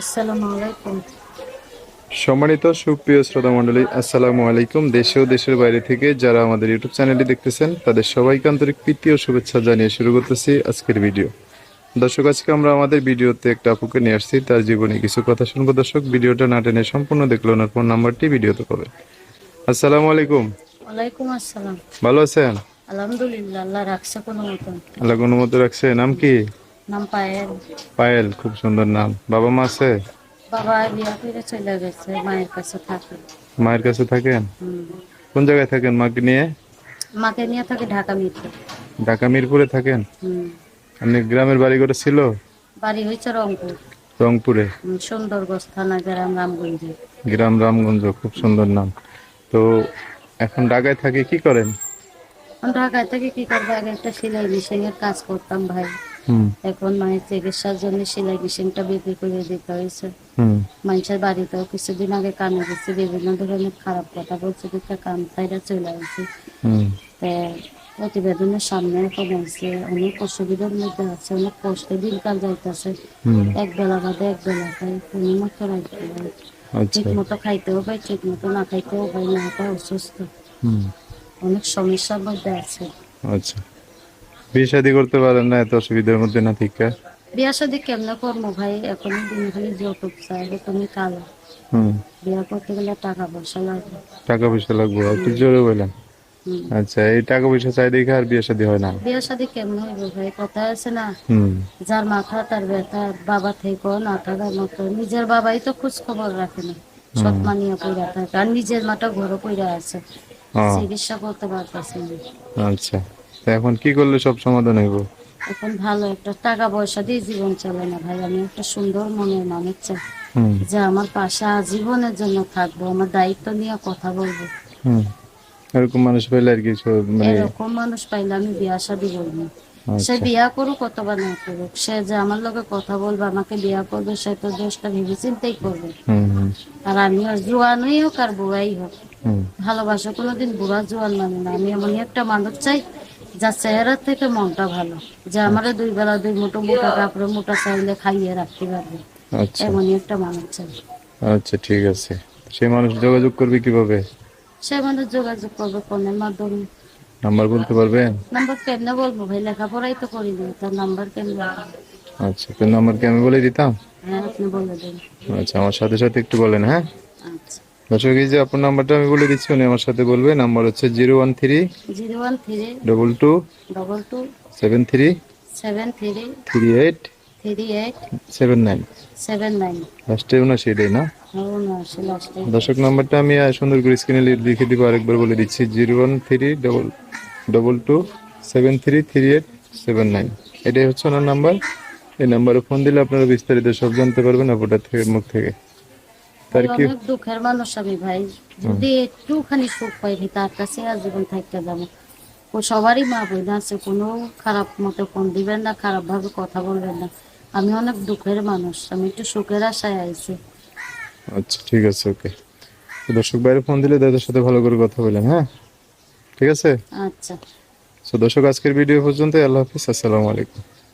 আসসালামু আলাইকুম। সম্মানিত সুপ্রিয় শ্রোতা মণ্ডলী আসসালামু আলাইকুম। দেশে ও দেশের বাইরে থেকে যারা আমাদের ইউটিউব চ্যানেলটি দেখতেছেন তাদের সবাইকে আন্তরিক প্রীতি ও শুভেচ্ছা জানিয়ে শুরু করতেছি আজকের ভিডিও। দর্শক আজকে আমরা আমাদের ভিডিওতে একটা আপুকে নিয়ে আসছি। তার জীবনে কিছু কথা শুনব। দর্শক ভিডিওটা না টেনে সম্পূর্ণ দেখল ওনার ফোন নাম্বারটি ভিডিওতে পাবে আসসালামু আলাইকুম। ওয়ালাইকুম আসসালাম। ভালো আছেন? আলহামদুলিল্লাহ আল্লাহ রাখছে কোনো মতন। আল্লাহ কোনো মতো রাখছে। নাম কি? নাম পায়েল। পায়েল খুব সুন্দর নাম। বাবা মা আছে? বাবা বিয়া করে চলে গেছে মায়ের কাছে থাকে মায়ের কাছে থাকেন? কোন জায়গায় থাকেন মাকে নিয়ে? মাকে নিয়ে থাকে ঢাকা মিরপুর। ঢাকা মিরপুরে থাকেন। আপনি গ্রামের বাড়ি করে ছিল? বাড়ি হয়েছে রংপুর। রংপুরে। সুন্দরগঞ্জ থানা গ্রাম রামগঞ্জে। গ্রাম রামগঞ্জ খুব সুন্দর নাম। তো এখন ঢাকায় থাকে কি করেন? ঢাকায় থেকে কি করব? আগে একটা সেলাই মেশিনের কাজ করতাম ভাই। এখন মায়ের চিকিৎসার জন্য সেলাই মেশিনটা বিক্রি করে দিতে হয়েছে। মানুষের বাড়িতেও কিছুদিন আগে কানে গেছে বিভিন্ন ধরনের খারাপ কথা বলছে দেখে কান তাইরা চলে আসছে। প্রতিবেদনের সামনে কমাইছে অনেক অসুবিধার মধ্যে আছে অনেক কষ্টে দিনকাল যাইতেছে। এক বেলা বাদে এক বেলা খাই কোনো মতো রাখতে আচ্ছা। ঠিক মতো খাইতেও পাই ঠিক মতো না খাইতেও পাই না অসুস্থ। হুম। অনেক সমস্যার মধ্যে আছে। আচ্ছা। বিয়ে শাদি করতে পারেন না এত অসুবিধার মধ্যে না ঠিক বিয়া শাদি কেমনে করব ভাই? এখন দিন খালি যৌতুক চাই তুমি কালো। হুম। বিয়া করতে গেলে টাকা পয়সা লাগবে। টাকা পয়সা লাগবে একটু জোরে বললেন আচ্ছা এই টাকা পয়সা চাই দেখে আর বিয়ে শাদি হয় না? বিয়া শাদি কেমনে হইব ভাই? কথা আছে না? যার মাথা তার ব্যথা বাবা থেকেও না থাকার মতো। নিজের বাবাই তো খোঁজ খবর রাখে না। সৎ মানিয়া পইরা থাকে। আর নিজের মাটা ঘরে পইরা আছে। চিকিৎসা করতে পারতেছে না। আচ্ছা। এখন কি করলে সব সমাধান হইব? এখন ভালো একটা টাকা পয়সা দিয়ে জীবন চলে না ভাই। আমি একটা সুন্দর মনের মানুষ চাই। যে আমার পাশে আজীবনের জন্য থাকব আমার দায়িত্ব নিয়ে কথা বলব। এরকম মানুষ পেলে আর কিছু মানে এরকম মানুষ পাইলে আমি বিয়া শাদি বলব সে আচ্ছা। বিয়া করুক অথবা না করুক সে যে আমার লোকে কথা বলবে আমাকে বিয়া করবে সে তো দোষটা ভেবে চিন্তাই করবে আর আমি আর জোয়ানই হোক আর বুড়াই হোক ভালোবাসা কোনোদিন বুড়া জোয়ান মানে না। আমি এমনই একটা মানুষ চাই যার চেহারা থেকে মনটা ভালো। যে আমারও দুই বেলা দুই মুঠো মোটা কাপড়ে মোটা চাইলে খাইয়ে রাখতে পারবে। আচ্ছা। এমনই একটা মানুষ চাই আচ্ছা ঠিক আছে। সেই মানুষ যোগাযোগ করবে কীভাবে? সে মানুষ যোগাযোগ করবে ফোনের মাধ্যমে। নাম্বার বলতে পারবেন নাম্বার কেমনে বলব? ভাই লেখাপড়াই তো করি না তার নাম্বার কেমনে আচ্ছা তো নাম্বার কি আমি বলে দিতাম? হ্যাঁ আপনি বলে দেন। আচ্ছা আমার সাথে সাথে একটু বলেন হ্যাঁ? আচ্ছা। দর্শক এই যে আপনার নাম্বারটা আমি বলে দিচ্ছি উনি আমার সাথে বলবে। নাম্বার হচ্ছে zero one three zero one three double two double two seven three seven three three eight three eight seven nine. Seven nine. লাস্টে ওনার সেটাই না? দর্শক নাম্বারটা আমি সুন্দর করে স্ক্রিনে লিখে দিব আরেকবার বলে দিচ্ছি। Zero one three double double two seven three three eight seven nine. এটাই হচ্ছে ওনার নাম্বার। এই নাম্বারে ফোন দিলে আপনারা বিস্তারিত সব জানতে পারবেন আপনার থেকে মুখ থেকে। অনেক দুঃখের মানুষ আমি ভাই। যদি একটুখানি সুখ পাই তার কাছে আজীবন থাকতে যাব। ও সবারই মা বোন আছে কোনো খারাপ মতো ফোন দিবেন না খারাপ ভাবে কথা বলবেন না। আমি অনেক দুঃখের মানুষ আমি একটু সুখের আশায় আইছি আচ্ছা ঠিক আছে ওকে। দর্শক বাইরে ফোন দিলে দাদার সাথে ভালো করে কথা বলেন হ্যাঁ? ঠিক আছে? আচ্ছা। তো দর্শক আজকের ভিডিও পর্যন্ত আল্লাহ হাফিজ আসসালামু আলাইকুম।